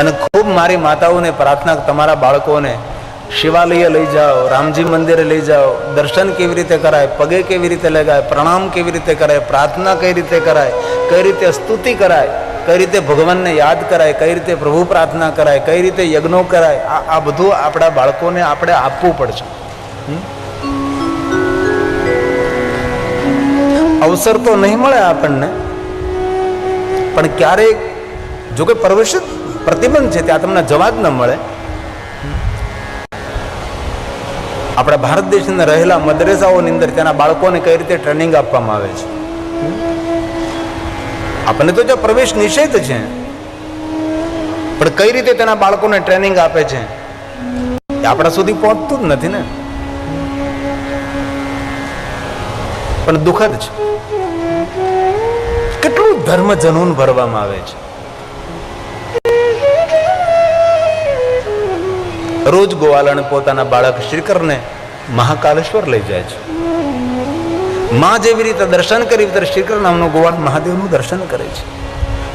અને ખૂબ મારી માતાઓને પ્રાર્થના તમારા બાળકોને શિવાલય લઈ જાઓ, રામજી મંદિરે લઈ જાઓ, દર્શન કેવી રીતે કરાય, પગે કેવી રીતે લગાય, પ્રણામ કેવી રીતે કરાય, પ્રાર્થના કઈ રીતે કરાય, કઈ રીતે સ્તુતિ કરાય, કઈ રીતે ભગવાનને યાદ કરાય, કઈ રીતે પ્રભુ પ્રાર્થના કરાય, કઈ રીતે યજ્ઞો કરાય, આ બધું આપણા બાળકોને આપણે આપવું પડશે? અવસર તો નહીં મળે આપણને પણ ક્યારેક જો કે પ્રવેશિત પ્રતિબંધ છે ત્યાં તમને જવા જ ન મળે. આપણા ભારત દેશની રહેલા મદરેસાઓની અંદર ત્યાંના બાળકોને કઈ રીતે ટ્રેનિંગ આપવામાં આવે છે? આપણને તો જો પ્રવેશ નિષેધ છે, પણ કઈ રીતે તેના બાળકોને ટ્રેનિંગ આપે છે? એ આપણા સુધી પહોંચતું જ નથી ને. પણ દુઃખદ છે. કેટલું ધર્મ જનૂન ભરવામાં આવે છે? રોજ ગોવાલણ પોતાના બાળક શ્રીકરને મહાકાલેશ્વર લઈ જાય છે. માં જેવી રીતે દર્શન કરી ત્યારે શ્રીકર નામનો ગોવાળ મહાદેવનું દર્શન કરે છે.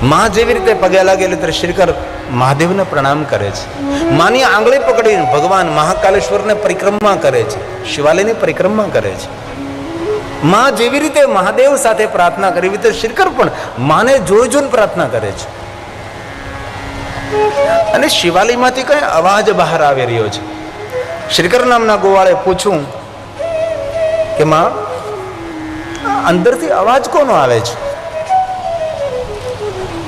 માં જેવી રીતે પગે લાગેલી ત્યારે શ્રીકર મહાદેવને પ્રણામ કરે છે. માની આંગળી પકડીને ભગવાન મહાકાલેશ્વરને પરિક્રમા કરે છે. શિવાલયની પરિક્રમા કરે છે. માં જેવી રીતે મહાદેવ સાથે પ્રાર્થના કરી રીતે શ્રીકર પણ માને જોઈ જોઈને પ્રાર્થના કરે છે. અને શિવાલયમાંથી કઈ અવાજ બહાર આવી રહ્યો છે? શ્રીકર નામના ગોવાળે પૂછ્યું કે માં, અંદરથી અવાજ કોનો આવે છે?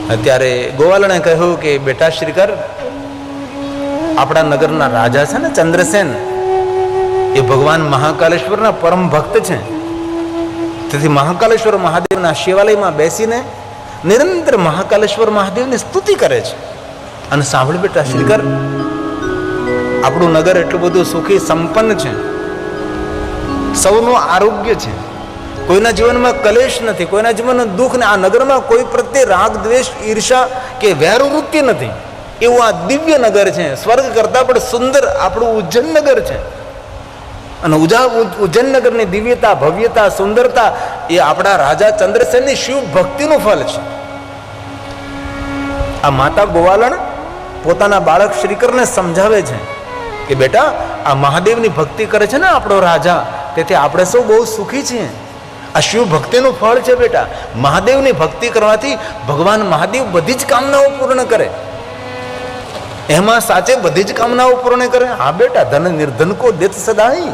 અત્યારે ગોવાલણે કહ્યું કે, બેટા શ્રીકર, આપણા નગરના રાજા છે ને ચંદ્રસેન, એ ભગવાન મહાકાલેશ્વરના પરમ ભક્ત છે. તેથી મહાકાલેશ્વર મહાદેવના શિવાલયમાં બેસીને નિરંતર મહાકાલેશ્વર મહાદેવની સ્તુતિ કરે છે. અને સાંભળ બેટા શ્રીકર આપણું નગર એટલું બધું સુખી, સંપન્ન છે. સૌનું આરોગ્ય છે. કોઈના જીવનમાં કલેશ નથી, કોઈના જીવનમાં દુઃખ ને આ નગરમાં કોઈ પ્રત્યે રાગ, દ્વેષ, ઈર્ષા કે વૃત્તિ નથી. એવું આ દિવ્ય નગર છે. સ્વર્ગ કરતાં પણ સુંદર આપણું ઉજ્જૈન નગર છે. અને ઉજા ઉજ્જૈન નગરની દિવ્યતા, ભવ્યતા, સુંદરતા એ આપણા રાજા ચંદ્રસેનની શિવ ભક્તિનું ફળ છે. આ માતા ગોવાલણ પોતાના બાળક શ્રીકરને સમજાવે છે કે બેટા, આ મહાદેવની ભક્તિ કરે છે ને આપણો રાજા, તેથી આપણે સૌ બહુ સુખી છીએ. આ શિવ ભક્તિનું ફળ છે બેટા. મહાદેવની ભક્તિ કરવાથી ભગવાન મહાદેવ બધી જ કામનાઓ પૂર્ણ કરે. એમાં સાચે બધી જ કામનાઓ પૂર્ણ કરે. હા બેટા, ધન નિર્ધન કો દેત સદાઈ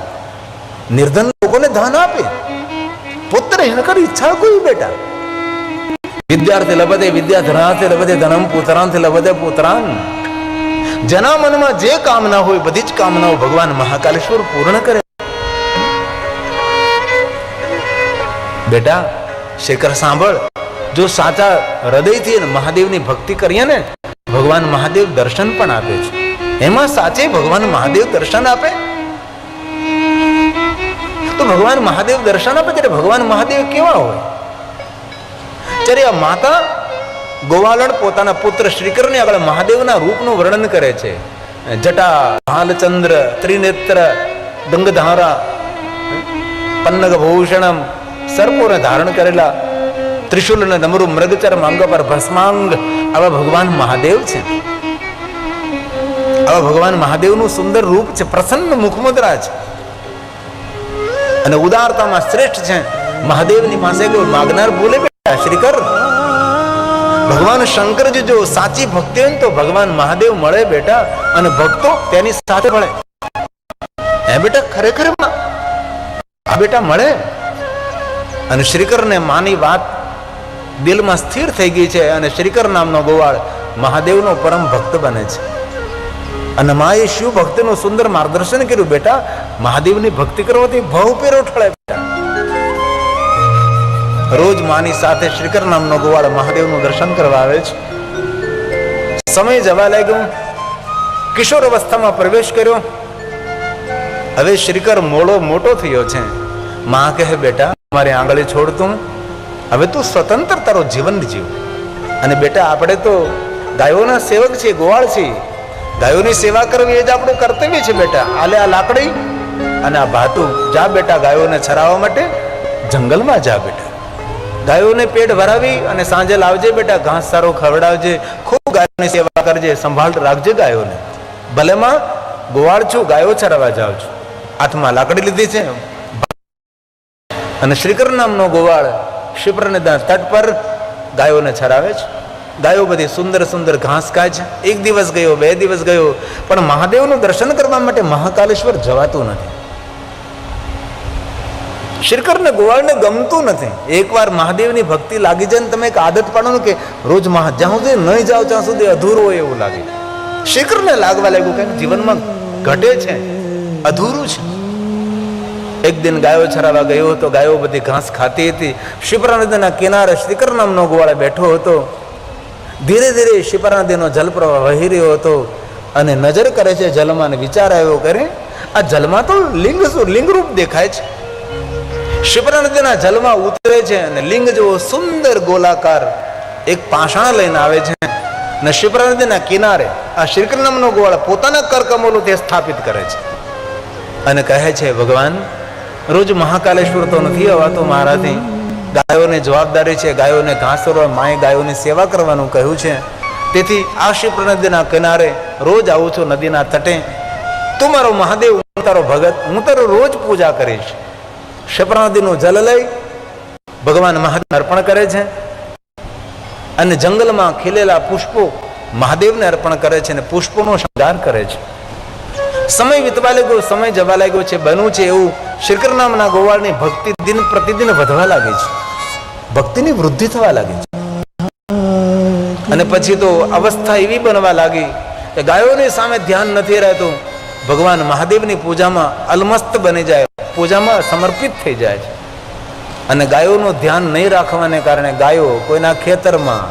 નિર્ધન લોકોને ધન આપે. પુત્ર હેનકર ઈચ્છા કોઈ બેટા? વિદ્યાર્થી લબદે વિદ્યાધનાર્થી લબદે ધનમ પુત્રાંથી લબદે પુત્રાન. જેના મનમાં જે કામના હોય બધી જ કામનાઓ ભગવાન મહાકાલેશ્વર પૂર્ણ કરે. બેટા, શેખર, સાંભળ. જો સાચા હૃદયથી મહાદેવની ભક્તિ કરીએ ને, ભગવાન મહાદેવ દર્શન પણ આપે છે. એમાં સાચે ભગવાન મહાદેવ દર્શન આપે? તો ભગવાન મહાદેવ દર્શન આપે ત્યારે ભગવાન મહાદેવ કેવા હોય? ત્યારે આ માતા ગોવાલણ પોતાના પુત્ર શ્રીકરની આગળ મહાદેવના રૂપનું વર્ણન કરે છે. જટા, ભાલચંદ્ર, ત્રિનેત્ર દંગધારા પન્નગભૂષણમ, સર્પોને ધારણ કરેલા ત્રિશુલ અને ડમરુ મૃગચર અંગ પર ભસ્માંગ. આવા ભગવાન મહાદેવ છે. આવા ભગવાન મહાદેવનું સુંદર રૂપ છે, પ્રસન્ન મુખમુદ્રા છે. અને ઉદારતામાં શ્રેષ્ઠ છે. મહાદેવની પાસે કોઈ માગનાર બોલે બેટા શ્રીકર. ભગવાન શંકરજી જો સાચી ભક્તિ હોય તો ભગવાન મહાદેવ મળે બેટા, અને ભક્તો તેની સાથે મળે. હે બેટા, ખરેખર આ બેટા મળે? અને શ્રીકરને માની વાત દિલમાં સ્થિર થઈ ગઈ છે અને શ્રીકર નામનો ગોવાળ મહાદેવનો પરમ ભક્ત બને છે. અને માએ શિવ ભક્તિનું સુંદર માર્ગદર્શન કર્યું બેટા, મહાદેવની ભક્તિ કરવાથી ભવ પેરો ઠળે બેટા. રોજ માની સાથે શ્રીકર નામનો ગોવાળ મહાદેવનું દર્શન કરવા આવે છે. સમય જવા લાગ્યો. કિશોર અવસ્થામાં પ્રવેશ કર્યો. હવે શ્રીકર મોડો મોટો થયો છે. માં કહે, બેટા, મારી આંગળી છોડતું હવે તું સ્વતંત્ર તારો જીવન જીવ. અને બેટા, આપણે તો ગાયોના સેવક છીએ, ગોવાળ છીએ. ગાયોની સેવા કરવી એ જ આપણું કર્તવ્ય છે, બેટા. આલે આ લાકડી અને આ ભાતું. જા બેટા ગાયોને છરાવવા માટે. જંગલમાં જા બેટા. ગાયોને પેટ ભરાવી અને સાંજે લાવજે બેટા, ઘાસ સારો ખવડાવજે, ખૂબ ગાયોની સેવા કરજે, સંભાળ રાખજે ગાયોને. ભલે માં, ગોવાળ છું, ગાયો ચરાવવા જાઉં છું. હાથમાં લાકડી લીધી છે. અને શ્રીકર નામનો ગોવાળ શિપ્રનદના તટ પર ગાયોને ચરાવે છે. ગાયો બધી સુંદર સુંદર ઘાસ ખાય છે. એક દિવસ ગયો, બે દિવસ ગયો, પણ મહાદેવનું દર્શન કરવા માટે મહાકાલેશ્વર જવાતું નથી. શ્રીકરને ગોવાળને ગમતું નથી. એકવાર મહાદેવની ભક્તિ લાગી જાય ને તમે એક આદત પાડો ને કે રોજ મહા, જ્યાં સુધી નહીં જાઓ ત્યાં સુધી અધૂરું હોય એવું લાગે. શ્રીકરને લાગવા લાગ્યું કે જીવનમાં ઘટે છે, અધૂરું છે. એક દિન ગાયો છરાવા ગયો હતો, ગાયો બધી ઘાસ ખાતી હતી. શિપરા નદીના કિનારે શ્રીકર નામનો ગોવાળા બેઠો હતો. ધીરે ધીરે શિપરા નદીનો જલપ્રવાહ વહી રહ્યો હતો અને નજર કરે છે જલમાં વિચાર આવ્યો કરે આ જલમાં તો લિંગ શું? લિંગરૂપ દેખાય છે. શિપરા નદીના જલમાં ઉતરે છે અને લિંગ જેવો સુંદર ગોલાકાર એક પાષાણ લઈને આવે છે. અને શિપરા નદીના કિનારે આ શ્રીકૃષ્ણનો ગોળ પોતાના કરકમોલું તે સ્થાપિત કરે છે. અને કહે છે, ભગવાન, રોજ મહાકાલેશ્વર તો નથી અવાતો મારાથી. ગાયોને જવાબદારી છે, ગાયોને ઘાસ માએ ગાયોની સેવા કરવાનું કહ્યું છે. તેથી આ ક્ષિપ્ર નદીના કિનારે રોજ આવું છું નદીના તટે. તું મારો મહાદેવ, હું તારો ભગત, હું તારો રોજ પૂજા કરીશ. નદીનું જલ લઈ ભગવાન મહાદેવ અર્પણ કરે છે અને જંગલમાં ખીલેલા પુષ્પો મહાદેવને અર્પણ કરે છે અને પુષ્પોનો શણગાર કરે છે. સમય વીતવા લાગ્યો, સમય જવા લાગ્યો છે બનવું છે એવું શ્રીકર નામના ગોવાળની ભક્તિ દિન પ્રતિદિન વધવા લાગે છે. ભક્તિની વૃદ્ધિ થવા લાગે છે. અને પછી તો અવસ્થા એવી બનવા લાગી કે ગાયોની સામે ધ્યાન નથી રહેતું. ભગવાન મહાદેવની પૂજામાં અલમસ્ત બની જાય, પૂજામાં સમર્પિત થઈ જાય છે. અને ગાયોનું ધ્યાન નહીં રાખવાને કારણે ગાયો કોઈના ખેતરમાં,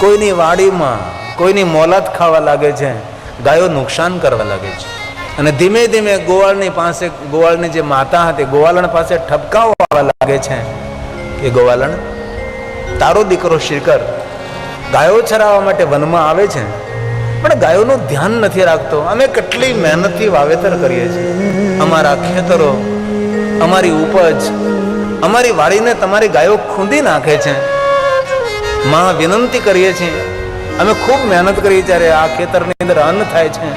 કોઈની વાડીમાં, કોઈની મોલાત ખાવા લાગે છે, ગાયો નુકસાન કરવા લાગે છે. અને ધીમે ધીમે ગોવાળની પાસે, ગોવાળની જે માતા હતી, ગોવાલણ પાસે ઠપકાઓ આવવા લાગે છે કે ગોવાલણ, તારો દીકરો શ્રીકર ગાયો ચરાવવા માટે વનમાં આવે છે? પણ ગાયોનું ધ્યાન નથી રાખતો. અમે કેટલી મહેનતથી વાવેતર કરીએ છીએ. અમારા ખેતરો, અમારી ઉપજ, અમારી વાડીને તમારી ગાયો ખૂંદી નાખે છે. માં વિનંતી કરીએ છીએ. અમે ખૂબ મહેનત કરીએ ત્યારે આ ખેતરની અંદર અન્ન થાય છે.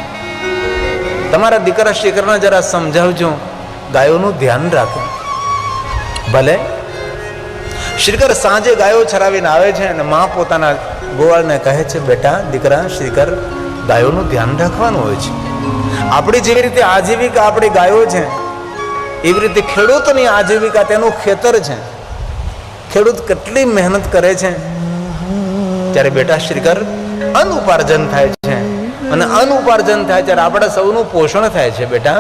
તમારા દીકરા શિખરને જરા સમજાવજો. ગાયોનું ધ્યાન રાખો. ભલે શ્રીકર સાંજે ગાયો છરાવીને આવે છે અને માં પોતાના ગોવાળને કહે છે, બેટા, દીકરા શ્રીકર ગાયોનું ધ્યાન રાખવાનું હોય છે. આપણે જેવી રીતે આજીવિકા આપણે ગાયો છે, એવી રીતે ખેડૂતની આજીવિકા તેનું ખેતર છે. ખેડૂત કેટલી મહેનત કરે છે. ત્યારે બેટા શ્રીકર અન્ન ઉપાર્જન થાય છે. અને અન્ન ઉપાર્જન થાય ત્યારે આપણા સૌનું પોષણ થાય છે બેટા.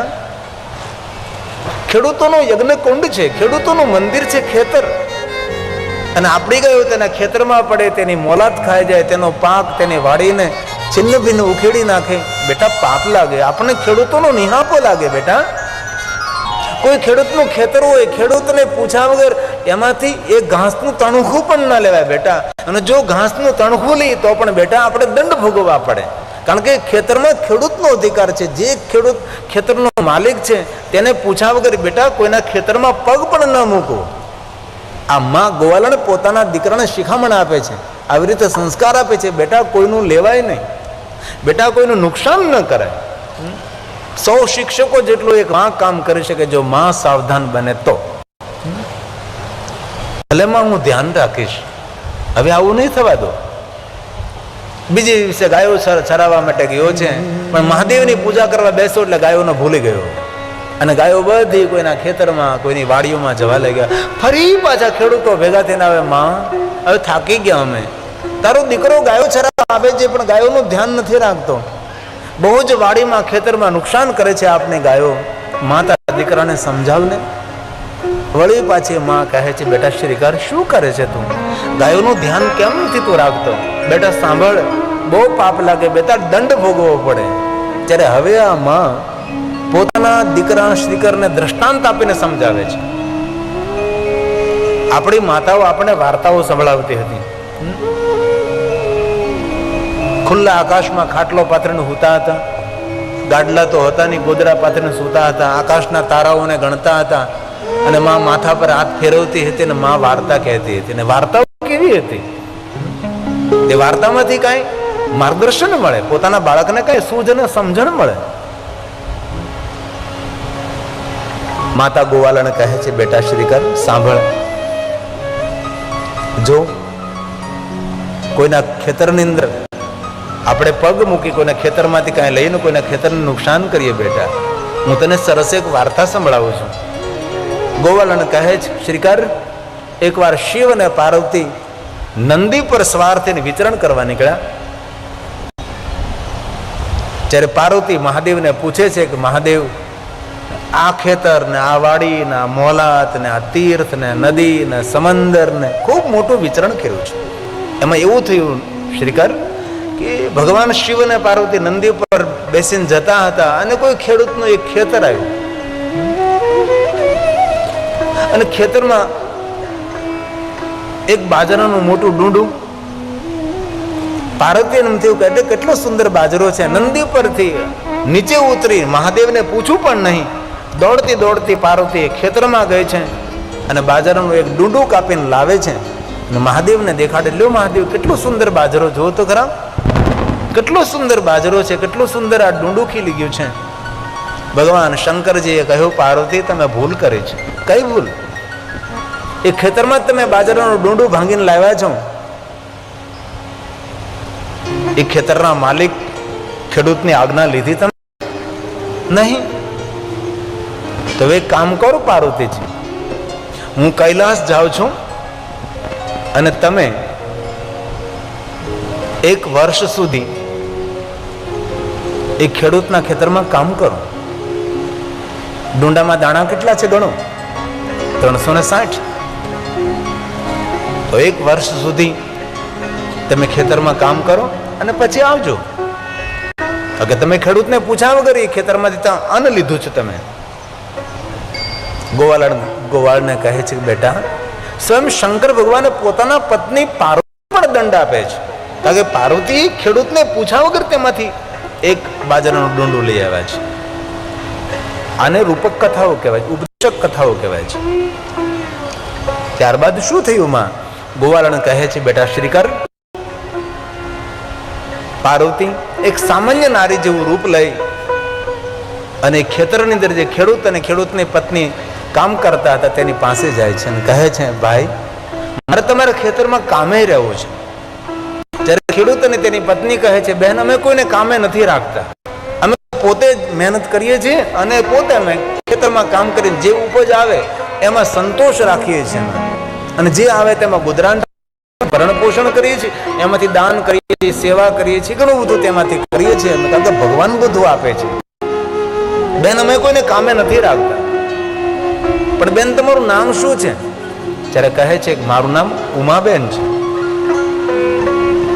ખેડૂતોનો યજ્ઞ કુંડ છે, ખેડૂતોનું મંદિર છે, ખેતર. અને આપણી ગયો તેના ખેતરમાં પડે, તેની મોલાત ખાઈ જાય, તેનો પાક તેને વાડીને છિન્ન ભિન્ન ઉખેડી નાખે. બેટા, પાપ લાગે. આપણને ખેડૂતોનો નિહાપો લાગે બેટા. કોઈ ખેડૂતનું ખેતર હોય, ખેડૂતને પૂછ્યા વગર એમાંથી એ ઘાસનું તણખું પણ ના લેવાય બેટા. અને જો ઘાસનું તણખું લઈએ તો પણ બેટા આપણે દંડ ભોગવવા પડે. કારણ કે ખેતરમાં ખેડૂતનો અધિકાર છે. જે ખેડૂત ખેતરનો માલિક છે, તેને પૂછ્યા વગર બેટા કોઈના ખેતરમાં પગ પણ ન મૂકો. આ માં ગોવાલણ પોતાના દીકરાને શિખામણ આપે છે. આવી રીતે સંસ્કાર આપે છે. બેટા, કોઈનું લેવાય નહીં. બેટા, કોઈનું નુકસાન ન કરાય. સૌ શિક્ષકો જેટલું એક માં કામ કરી શકે, જો માં સાવધાન બને તો. ભલેમાં હું ધ્યાન રાખીશ. હવે આવું નહીં થવા દો. બીજી દિવસે ગાયો ચરાવવા માટે ગયો છે, પણ મહાદેવની પૂજા કરવા બેસો એટલે ગાયોનો ભૂલી ગયો. અને ગાયો બધી કોઈના ખેતરમાં, કોઈની વાડીઓમાં જવા લાગ્યા. ફરી પાછા ખેડૂતો ભેગા થઈને આવે, માં, હવે થાકી ગયા અમે. તારો દીકરો ગાયો ચરાવવા આવે છે, પણ ગાયોનું ધ્યાન નથી રાખતો. બહુ જ વાડીમાં, ખેતરમાં નુકસાન કરે છે આપને ગાયો. માતા દીકરાને સમજાવને. વળી પાછી માં કહે છે, બેટા શ્રીકાર, શું કરે છે તું? ગાયોનું ધ્યાન કેમ નથી તું રાખતો? બેટા સાંભળ, બહુ પાપ લાગે બેટા દંડ ભોગવવો પડે. ત્યારે હવે આ માં પોતાના દીકરા શ્રીકરને દ્રષ્ટાંત આપીને સમજાવે છે. આપણી માતાઓ આપણે વાર્તાઓ સંભળાવતી હતી. ખુલ્લા આકાશમાં ખાટલો પાત્રને સૂતા હતા. ગાડલા તો હતા નહીં ગોદરા પાત્રને સૂતા હતા. આકાશના તારાઓને ગણતા હતા. અને માં માથા પર હાથ ફેરવતી હતી ને માં વાર્તા કહેતી હતી. ને વાર્તાઓ કેવી હતી? એ વાર્તામાંથી કાંઈ માર્ગદર્શન મળે? પોતાના બાળકને કાંઈ સૂઝ અને સમજણ મળે? માતા ગોવાલને કહે છે, બેટા શ્રીકર, સાંભળ. જો કોઈના ખેતરની અંદર આપણે પગ મૂકી કોઈને ખેતરમાંથી કાંઈ લઈને કોઈને ખેતરને નુકસાન કરીએ બેટા. હું તને સરસ એક વાર્તા સંભળાવું છું. ગોવાલન કહે છે, શ્રીકર, એકવાર શિવ અને પાર્વતી નંદી પર સવાર વિચરણ કરવા નીકળ્યા. જ્યારે પાર્વતી મહાદેવને પૂછે છે કે, મહાદેવ, આ ખેતર ને આ વાડી ને આ મોલાત ને આ તીર્થ ને નદી ને સમંદર ને ખૂબ મોટું વિચરણ કર્યું છે. એમાં એવું થયું, શ્રીકર કે ભગવાન શિવ અને પાર્વતી નંદી ઉપર બેસીને જતા હતા અને કોઈ ખેડૂતનું એક ખેતર આવ્યું. અને ખેતરમાં એક બાજરાનું મોટું ડુંડું પાર્વતી થયું કે એટલે કેટલો સુંદર બાજરો છે, નંદી પરથી નીચે ઉતરી મહાદેવને પૂછવું પણ નહીં. દોડતી દોડતી પાર્વતી ખેતરમાં ગઈ છે અને બાજરાનું એક ડુંડું કાપીને લાવે છે. અને મહાદેવને દેખાડે, લ્યો મહાદેવ, કેટલો સુંદર બાજરો, જુઓ તો ખરા. કેટલો સુંદર બાજરો છે, કેટલું સુંદર આ ડુંડું ખીલી ગયું છે. ભગવાન શંકરજીએ કહ્યું, પાર્વતી, તમે ભૂલ કરી છે. કઈ ભૂલ? એ ખેતરમાં તમે બાજરાનું ડુંડું ભાંગીને લાવ્યા છો? એ ખેતરના માલિક ખેડૂતની આજ્ઞા લીધી તમે? નહીં. તો એક કામ કરો, પાર્વતીજી. હું કૈલાસ જાઉં છું અને તમે એક વર્ષ સુધી એ ખેડૂતના ખેતરમાં કામ કરો. ડુંડામાં દાણા કેટલા છે ગણો? ત્રણસો ને સાઠ. તો એક વર્ષ સુધી તમે ખેતરમાં કામ કરો અને પછી આવજો. કે તમે ખેડૂતને પૂછ્યા વગર એ ખેતરમાંથી ત્યાં અન્ન લીધું છે તમે. ગોવાળ ગોવાળને કહે છે, બેટા, સ્વયં શંકર ભગવાને પોતાના પત્ની પાર્વતી પણ દંડ આપે છે. કારણ કે પાર્વતી ખેડૂતને પૂછ્યા વગર તેમાંથી એક બાજરાનું ડુંડું લઈ આવ્યા છે. આને રૂપક કથાઓ કહેવાય ઉપદેશક કથાઓ કહેવાય છે. ત્યારબાદ શું થયું માં? ગોવાળણ કહે છે, બેટા શ્રીકર, પાર્વતી, એક સામાન્ય નારી જેવું રૂપ લઈ અને ખેતરની અંદર જે ખેડૂત અને ખેડૂતની પત્ની કામ કરતા હતા તેની પાસે જાય છે અને કહે છે, ભાઈ, મારે તમારા ખેતરમાં કામે રહેવું છે. ખેડૂત અને તેની પત્ની કહે છે, બહેન, અમે કોઈને કામે નથી રાખતા. અમે પોતે જ મહેનત કરીએ છીએ અને પોતે અમે ખેતરમાં કામ કરીને જે ઉપજ આવે, એમાં સંતોષ રાખીએ છીએ અને જે આવે તેમાં ગુજરાન ભરણ પોષણ કરીએ છીએ, એમાંથી દાન કરીએ છીએ, સેવા કરીએ છીએ, ઘણું બધું તેમાંથી કરીએ છીએ. કારણ કે ભગવાન બધું આપે છે બેન અમે કોઈને કામે નથી રાખતા. પણ બેન, તમારું નામ શું છે? ત્યારે કહે છે મારું નામ ઉમાબેન છે.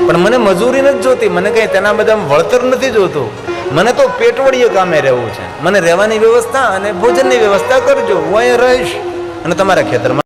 પણ મને મજૂરી નથી જોતી, મને કઈ તેના બધા વળતર નથી જોતું. મને તો પેટવડીએ કામે રહેવું છે. મને રહેવાની વ્યવસ્થા અને ભોજનની વ્યવસ્થા કરજો, હું અહીંયા રહીશ અને તમારા ખેતરમાં